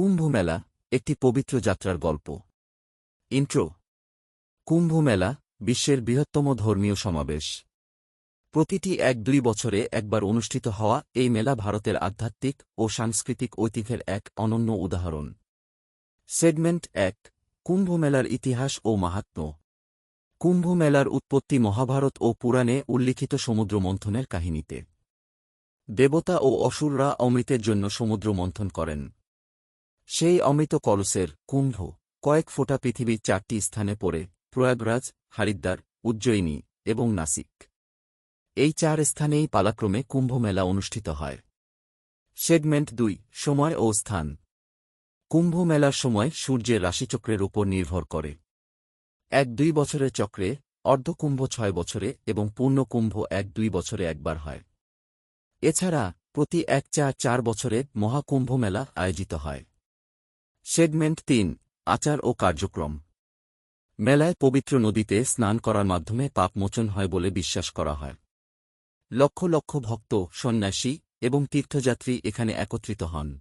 কুম্ভ মেলা একটি পবিত্র যাত্রার গল্প। ইন্ট্রো। কুম্ভ মেলা বিশ্বের বৃহত্তম ধর্মীয় সমাবেশ। প্রতিটি এক দুই বছরে একবার অনুষ্ঠিত হওয়া এই মেলা ভারতের আধ্যাত্মিক ও সাংস্কৃতিক ঐতিহ্যের এক অনন্য উদাহরণ। সেগমেন্ট এক কুম্ভ মেলার ইতিহাস ও মাহাত্ম্য কুম্ভ মেলার উৎপত্তি মহাভারত ও পুরাণে উল্লিখিত সমুদ্র মন্থনের কাহিনীতে। দেবতা ও অসুররা অমৃতের জন্য সমুদ্র মন্থন করেন। সেই অমৃত কলসের কুম্ভ কয়েক ফোঁটা পৃথিবীর চারটি স্থানে পড়ে প্রয়াগরাজ, হরিদ্বার, উজ্জয়িনী এবং নাসিক। এই চার স্থানেই পালাক্রমে কুম্ভ মেলা অনুষ্ঠিত হয়। সেগমেন্ট দুই, সময় ও স্থান। কুম্ভ মেলার সময় সূর্যের রাশিচক্রের উপর নির্ভর করে। এক দুই বছরের চক্রে অর্ধকুম্ভ ছয় বছরে এবং পূর্ণকুম্ভ এক দুই বছরে একবার হয়। এছাড়া প্রতি এক চার চার বছরে মহাকুম্ভ মেলা আয়োজিত হয়। সেগমেন্ট তিন, আচার ও কার্যক্রম। মেলায় পবিত্র নদীতে স্নান করার মাধ্যমে পাপমোচন হয় বলে বিশ্বাস করা হয়। লক্ষ লক্ষ ভক্ত, সন্ন্যাসী এবং তীর্থযাত্রী এখানে একত্রিত হন।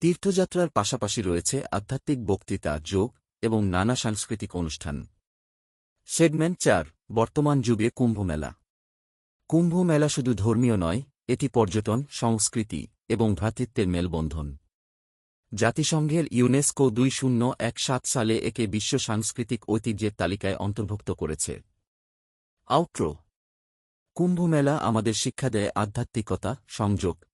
তীর্থযাত্রার পাশাপাশি রয়েছে আধ্যাত্মিক বক্তৃতা, যোগ এবং নানা সাংস্কৃতিক অনুষ্ঠান। সেগমেন্ট চার, বর্তমান যুগে কুম্ভ মেলা। কুম্ভ মেলা শুধু ধর্মীয় নয়, এটি পর্যটন, সংস্কৃতি এবং ভ্রাতৃত্বের মেলবন্ধন। জাতিসংঘের ইউনেস্কো দুই শূন্য এক সাত সালে একে বিশ্ব সাংস্কৃতিক ঐতিহ্যের তালিকায় অন্তর্ভুক্ত করেছে। আউট্রো। কুম্ভমেলা আমাদের শিক্ষা দেয় আধ্যাত্মিকতা, সংযোগ।